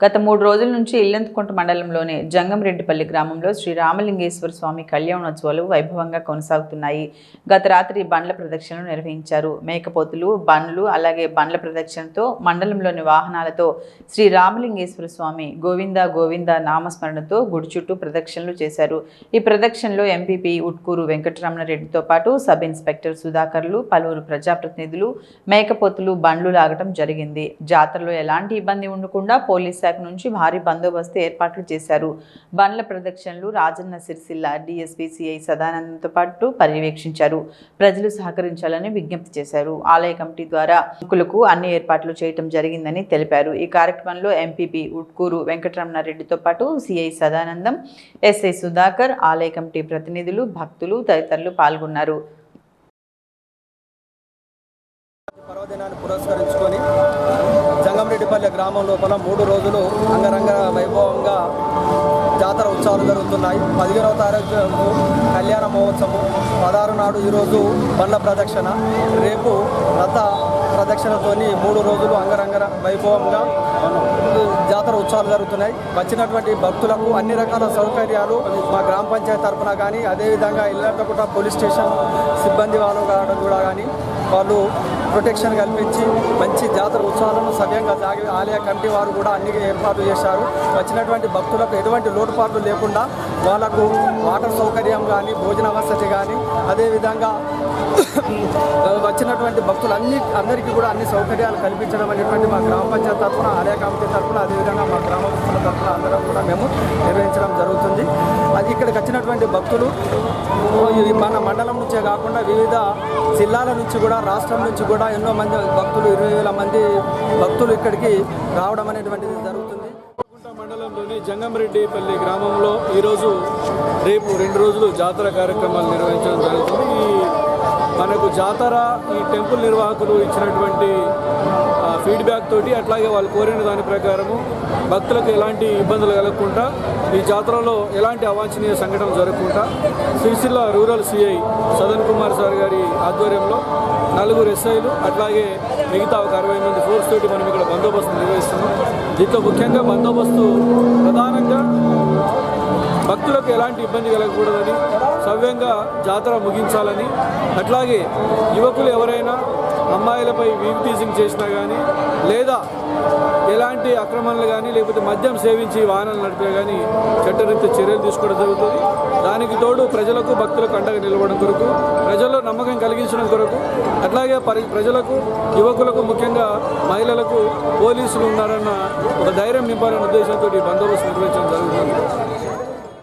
గత మూడు రోజుల నుంచి ఇల్లంతకుంట మండలంలోని జంగంరెడ్డిపల్లి గ్రామంలో శ్రీ రామలింగేశ్వర స్వామి కళ్యాణోత్సవాలు వైభవంగా కొనసాగుతున్నాయి. గత రాత్రి బండ్ల ప్రదక్షిణలు నిర్వహించారు. మేకపోతులు బండ్లు అలాగే బండ్ల ప్రదక్షిణతో మండలంలోని వాహనాలతో శ్రీ రామలింగేశ్వర స్వామి గోవింద గోవింద నామస్మరణతో గుడి చుట్టూ ప్రదక్షిణలు చేశారు. ఈ ప్రదక్షిణలో ఎంపీపీ ఉట్కూరు వెంకటరమణరెడ్డితో పాటు సబ్ ఇన్స్పెక్టర్ సుధాకర్లు పలువురు ప్రజాప్రతినిధులు మేకపోతులు బండ్లు లాగటం జరిగింది. జాతరలో ఎలాంటి ఇబ్బంది ఉండకుండా పోలీస్ శాఖ నుంచి భారీ బందోబస్తు ఏర్పాట్లు చేశారు. బండ్ల ప్రదక్షిణలు రాజన్న సిరిసిల్ల డిఎస్పీ సిఐ సదానందంతో పాటు పర్యవేక్షించారు. ప్రజలు సహకరించాలని విజ్ఞప్తి చేశారు. ఆలయ కమిటీ ద్వారా కులకు అన్ని ఏర్పాట్లు చేయటం జరిగిందని తెలిపారు. ఈ కార్యక్రమంలో ఎంపీపీ ఉట్కూరు వెంకటరమణారెడ్డితో పాటు సిఐ సదానందం ఎస్ఐ సుధాకర్ ఆలయ కమిటీ ప్రతినిధులు భక్తులు తదితరులు పాల్గొన్నారు. పర్వదినాన్ని పురస్కరించుకొని జంగంరెడ్డిపల్లి గ్రామం లోపల మూడు రోజులు అంగరంగ వైభవంగా జాతర ఉత్సవాలు జరుగుతున్నాయి. పదిహేనవ తారీఖు కళ్యాణ మహోత్సవం పదహారు నాడు ఈరోజు బండ్ల ప్రదక్షిణ. రేపు రథ ప్రదక్షిణతోని మూడు రోజులు అంగరంగ వైభవంగా ఉత్సవాలు జరుగుతున్నాయి. వచ్చినటువంటి భక్తులకు అన్ని రకాల సౌకర్యాలు మా గ్రామ పంచాయతీ తరఫున కానీ అదేవిధంగా ఇల్లంతకుట పోలీస్ స్టేషన్ సిబ్బంది వాళ్ళు కూడా కానీ వాళ్ళు ప్రొటెక్షన్ కల్పించి మంచి జాతర ఉత్సవాలను సవ్యంగా సాగి ఆలయ కమిటీ వారు కూడా అన్ని ఏర్పాటు చేశారు. వచ్చినటువంటి భక్తులకు ఎటువంటి లోటుపాట్లు లేకుండా వాళ్ళకు వాటర్ సౌకర్యం కానీ భోజన వసతి కానీ అదేవిధంగా వచ్చినటువంటి భక్తులు అన్ని అందరికీ కూడా అన్ని సౌకర్యాలు కల్పించడం అనేటువంటి మా గ్రామ పంచాయతీ తరఫున ఆలయ కమిటీ తరఫున అదేవిధంగా మా గ్రామస్తుల తరఫున అందరం కూడా మేము నిర్వహించడం జరుగుతుంది. అది ఇక్కడికి వచ్చినటువంటి భక్తులు మన మండలం నుంచే కాకుండా వివిధ జిల్లాల నుంచి కూడా రాష్ట్రం నుంచి కూడా ఎన్నో మంది భక్తులు ఇరవై వేల మంది భక్తులు ఇక్కడికి రావడం అనేటువంటిది జరుగుతుంది. మండలంలోని జంగంరెడ్డిపల్లి గ్రామంలో ఈరోజు రేపు రెండు రోజులు జాతర కార్యక్రమాలు నిర్వహించడం జాతర ఈ టెంపుల్ నిర్వాహకులు ఇచ్చినటువంటి ఫీడ్బ్యాక్ తోటి అట్లాగే వాళ్ళు కోరిన దాని ప్రకారము భక్తులకు ఎలాంటి ఇబ్బందులు కలగకుండా ఈ జాతరలో ఎలాంటి అవాంఛనీయ సంఘటన జరగకుండా Sircilla rural CI Sadan Kumar sir గారి ఆధ్వర్యంలో నలుగురు ఎస్ఐలు అట్లాగే మిగతా ఒక అరవై మంది ఫోర్స్ తోటి మనం ఇక్కడ బందోబస్తు నిర్వహిస్తున్నాం. దీంతో ముఖ్యంగా బందోబస్తు ప్రధానంగా భక్తులకు ఎలాంటి ఇబ్బంది కలగకూడదని సవ్యంగా జాతర ముగించాలని. అట్లాగే యువకులు ఎవరైనా అమ్మాయిలపై వీవ్ టీజింగ్ చేసినా కానీ లేదా ఎలాంటి అక్రమాలు కానీ లేకపోతే మద్యం సేవించి వాహనాలు నడిపే కానీ చట్టరీత్యా చర్యలు తీసుకోవడం జరుగుతుంది. దానికి తోడు ప్రజలకు భక్తులకు అండగా నిలవడం కొరకు ప్రజల్లో నమ్మకం కలిగించడం కొరకు అట్లాగే పరి ప్రజలకు యువకులకు ముఖ్యంగా మహిళలకు పోలీసులు ఉన్నారన్న ఒక ధైర్యం నింపాలన్న ఉద్దేశంతో ఈ బందోబస్తు నిర్వహించడం జరుగుతుంది.